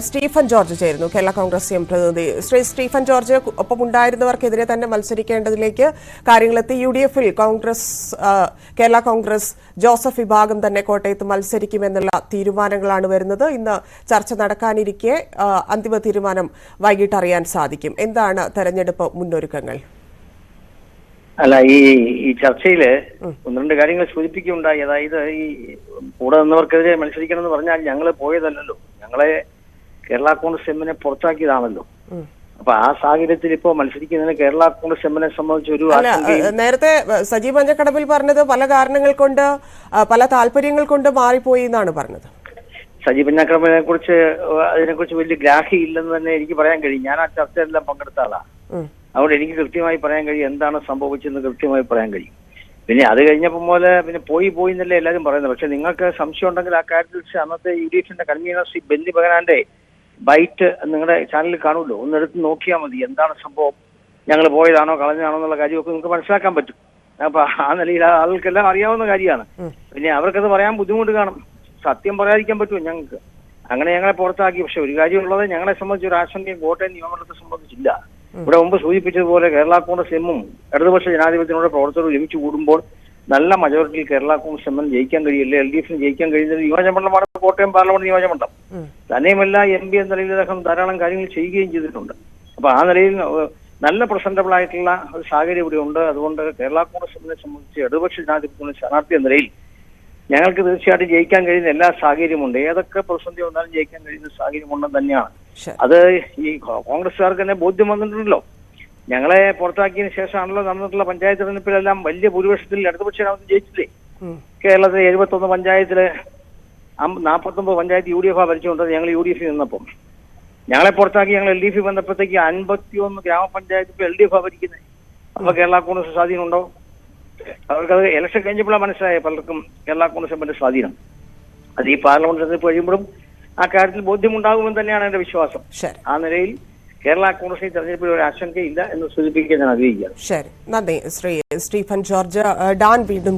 Stephen George ചേരുന്നു. Kerala Congress M പ്രതിനിധി. Shri Stephen George ഒപ്പം ഉണ്ടായിരുന്നവർക്കെതിരെ തന്നെ മത്സരിക്കേണ്ടതിലേക്ക് കാര്യങ്ങളെത്തി. യു ഡി എഫിൽ കോൺഗ്രസ് കേരള കോൺഗ്രസ് ജോസഫ് വിഭാഗം തന്നെ കോട്ടയത്ത് മത്സരിക്കുമെന്നുള്ള തീരുമാനങ്ങളാണ് വരുന്നത്. ഇന്ന് ചർച്ച നടക്കാനിരിക്കെ അന്തിമ തീരുമാനം വൈകിട്ട് അറിയാൻ സാധിക്കും. എന്താണ് തെരഞ്ഞെടുപ്പ് മുന്നൊരുക്കങ്ങൾ? അല്ല ഈ ഈ ചർച്ചയിൽ ഒന്ന് രണ്ട് കാര്യങ്ങൾ സൂചിപ്പിക്കുകയുണ്ടായി അതായത് ഈ കൂടെ നിന്നവർക്കെതിരെ മത്സരിക്കണം എന്ന് പറഞ്ഞാൽ ഞങ്ങൾ പോയതല്ലല്ലോ. ഞങ്ങളെ കേരള കോൺഗ്രസ് എമ്മിനെ പുറത്താക്കിയതാണല്ലോ. അപ്പൊ ആ സാഹചര്യത്തിൽ ഇപ്പോ മത്സരിക്കുന്നതിന് കേരള കോൺഗ്രസ് എമ്മിനെ സംബന്ധിച്ച് ഒരു നേരത്തെ സജീവ് അഞ്ചക്കടവിൽ പറഞ്ഞത് പല കാരണങ്ങൾ കൊണ്ട് പല താല്പര്യങ്ങൾ കൊണ്ട് മാറിപ്പോയി എന്നാണ് പറഞ്ഞത്. സജീവ് അഞ്ചക്കടവിനെ കുറിച്ച് അതിനെക്കുറിച്ച് വലിയ ഗ്രാഹി ഇല്ലെന്ന് തന്നെ എനിക്ക് പറയാൻ കഴിയും. ഞാൻ ആ ചർച്ചയെല്ലാം പങ്കെടുത്ത ആളാ. അതുകൊണ്ട് എനിക്ക് കൃത്യമായി പറയാൻ കഴിയും എന്താണ് സംഭവിച്ചതെന്ന് കൃത്യമായി പറയാൻ കഴിയും. പിന്നെ അത് കഴിഞ്ഞപ്പോൾ പോലെ പിന്നെ പോയി പോയി എന്നല്ലേ എല്ലാവരും പറയുന്നത്. പക്ഷെ നിങ്ങൾക്ക് സംശയം ഉണ്ടെങ്കിൽ ആ കാര്യത്തിൽ അന്നത്തെ യു ഡി എഫിന്റെ കൺവീനർ ശ്രീ ബെന്നി ബഗനാന്റെ ബൈറ്റ് നിങ്ങളുടെ ചാനലിൽ കാണുമല്ലോ. ഒന്ന് എടുത്ത് നോക്കിയാൽ മതി. എന്താണ് സംഭവം? ഞങ്ങൾ പോയതാണോ കളഞ്ഞാണോ എന്നുള്ള കാര്യമൊക്കെ നിങ്ങൾക്ക് മനസ്സിലാക്കാൻ പറ്റും. അപ്പൊ ആ നിലയിൽ ആളുകൾക്കെല്ലാം ആൾക്കെല്ലാം അറിയാവുന്ന കാര്യമാണ്. പിന്നെ അവർക്കത് പറയാൻ ബുദ്ധിമുട്ട് കാണും. സത്യം പറയാതിരിക്കാൻ പറ്റുമോ? ഞങ്ങൾക്ക്. അങ്ങനെ ഞങ്ങളെ പുറത്താക്കി. പക്ഷെ ഒരു കാര്യമുള്ളത് ഞങ്ങളെ സംബന്ധിച്ച് ഒരു ആശങ്കയും കോട്ടയം നിയമമണ്ഡലത്തെ സംബന്ധിച്ചില്ല. ഇവിടെ മുമ്പ് സൂചിപ്പിച്ചതുപോലെ കേരള കോൺഗ്രസ് എമ്മും ഇടതുപക്ഷ ജനാധിപത്യത്തിനോട് പ്രവർത്തകർ ഒരുമിച്ച് കൂടുമ്പോൾ നല്ല മജോറിറ്റിയിൽ കേരള കോൺഗ്രസ് എമ്മിന് ജയിക്കാൻ കഴിയില്ല എൽ ഡി എഫിന് ജയിക്കാൻ കഴിയുന്ന ഒരു നിയോജകമണ്ഡലമാണ് കോട്ടയം പാർലമെന്റ് നിയോജകമണ്ഡലം. തന്നെയുമല്ല എം പി എന്ന നിലയിൽ അദ്ദേഹം ധാരാളം കാര്യങ്ങൾ ചെയ്യുകയും ചെയ്തിട്ടുണ്ട്. അപ്പൊ ആ നിലയിൽ നല്ല പ്രസന്റബിൾ ആയിട്ടുള്ള ഒരു സാഹചര്യം ഇവിടെ ഉണ്ട്. അതുകൊണ്ട് കേരള കോൺഗ്രസിനെ സംബന്ധിച്ച് ഇടതുപക്ഷ ജനാധിപത്യത്തിന് സ്ഥാനാർത്ഥി എന്ന നിലയിൽ ഞങ്ങൾക്ക് തീർച്ചയായിട്ടും ജയിക്കാൻ കഴിയുന്ന എല്ലാ സാഹചര്യമുണ്ട് ഏതൊക്കെ പ്രതിസന്ധി വന്നാലും ജയിക്കാൻ കഴിയുന്ന സാഹചര്യമുണ്ടെന്ന് തന്നെയാണ്. അത് ഈ കോൺഗ്രസുകാർക്ക് കോൺഗ്രസ്സുകാർക്ക് തന്നെ ബോധ്യം വന്നിട്ടുണ്ടല്ലോ. ഞങ്ങളെ പുറത്താക്കിയതിനു ശേഷമാണല്ലോ നടന്നിട്ടുള്ള പഞ്ചായത്ത് തെരഞ്ഞെടുപ്പിലെല്ലാം വലിയ ഭൂരിപക്ഷത്തിൽ ഇടതുപക്ഷ ജനാധിപത്യം ജയിച്ചില്ലേ. കേരളത്തിലെ എഴുപത്തൊന്ന് പഞ്ചായത്തിൽ നാൽപ്പത്തൊമ്പത് പഞ്ചായത്ത് യു ഡി എഫ് ഭരിച്ചുകൊണ്ടത് ഞങ്ങൾ യു ഡി എഫിൽ നിന്നപ്പം. ഞങ്ങളെ പുറത്താക്കി ഞങ്ങൾ എൽ ഡി എഫ് വന്നപ്പോഴത്തേക്ക് അൻപത്തിയൊന്ന് ഗ്രാമപഞ്ചായത്ത് ഇപ്പൊ എൽ ഡി എഫ് ഭരിക്കുന്നത് അപ്പൊ കേരള കോൺഗ്രസ് സ്വാധീനം ഉണ്ടോ അവർക്കത് ഇലക്ഷൻ കഴിഞ്ഞപ്പോഴാണ് മനസ്സിലായ പലർക്കും കേരള കോൺഗ്രസ് എമ്മിന്റെ സ്വാധീനം. അത് ഈ പാർലമെന്റ് തെരഞ്ഞെടുപ്പ് കഴിയുമ്പോഴും ആ കാര്യത്തിൽ ബോധ്യമുണ്ടാകുമെന്ന് തന്നെയാണ് എന്റെ വിശ്വാസം. ആ നിലയിൽ കേരള കോൺഗ്രസ് തെരഞ്ഞെടുപ്പിൽ ഒരു ആശങ്കയില്ല എന്ന് സൂചിപ്പിക്കാൻ ഞാൻ ആഗ്രഹിക്കുകയാണ്. ശരി. നന്ദി. ശ്രീ സ്റ്റീഫൻ ജോർജ് ഡാൻ വീണ്ടും